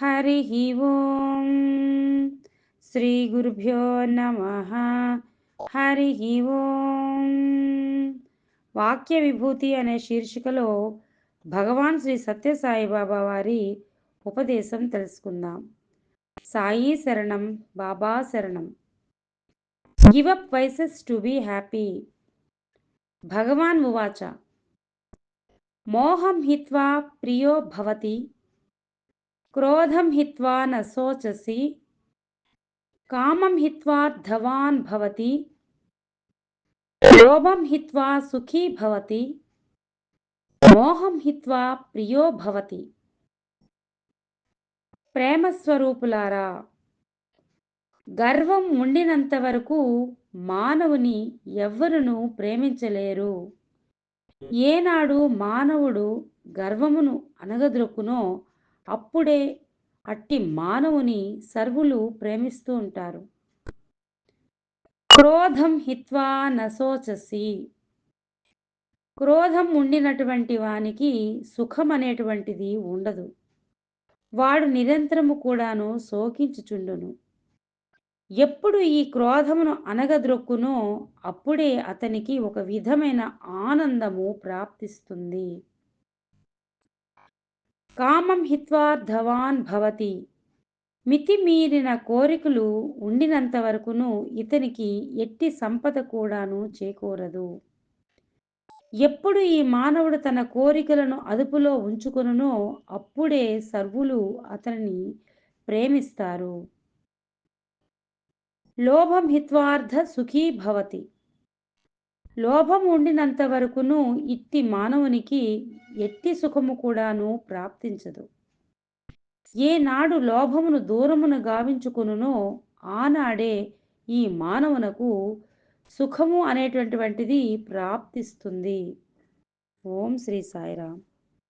హరి ఓం శ్రీ గురుభ్యో నమ హరి ఓం వాక్య విభూతి అనే శీర్షికలో భగవాన్ శ్రీ సత్యసాయిబాబా వారి ఉపదేశం తెలుసుకుందాం. సాయి శరణం బాబా శరణం. Give up vices to be happy Bhagavan ఉవాచ మోహం హిత్వా ప్రియో భవతి. క్రోధం హిత్వా న శోచసి కామం హిత్వా ధవాన్ భవతి లోభం హిత్వా సుఖీ భవతి మోహం హిత్వా ప్రియో భవతి. ప్రేమస్వరూపులారా గర్వం ఉండినంత వరకు మానవుని ఎవ్వరును ప్రేమించలేరు. ఏనాడు మానవుడు గర్వమును అనగదొక్కునో అప్పుడే అట్టి మానవుని సర్వులు ప్రేమిస్తూ ఉంటారు. క్రోధం హిత్వా నశోచసి. క్రోధం ఉండినటువంటి వానికి సుఖం అనేటువంటిది ఉండదు. వాడు నిరంతరము కూడాను శోకించుచుండును. ఎప్పుడు ఈ క్రోధమును అనగద్రొక్కునో అప్పుడే అతనికి ఒక విధమైన ఆనందము ప్రాప్తిస్తుంది. కామం హిత్వార్థవాన్ భవతి. మితిమీరిన కోరికలు ఉండినంత వరకును ఇతనికి ఎట్టి సంపద కూడాను చేకూరదు. ఎప్పుడు ఈ మానవుడు తన కోరికలను అదుపులో ఉంచుకొనునో అప్పుడే సర్వులు అతనిని ప్రేమిస్తారు. లోభం హిత్వార్థ సుఖీ భవతి. లోభం ఉండినంత వరకును ఇట్టి మానవునికి ఎట్టి సుఖము కూడాను ప్రాప్తించదు. ఏనాడు లోభమును దూరమును గావించుకునునో ఆనాడే ఈ మానవునకు సుఖము అనేటువంటిది ప్రాప్తిస్తుంది. ఓం శ్రీ సాయిరామ్.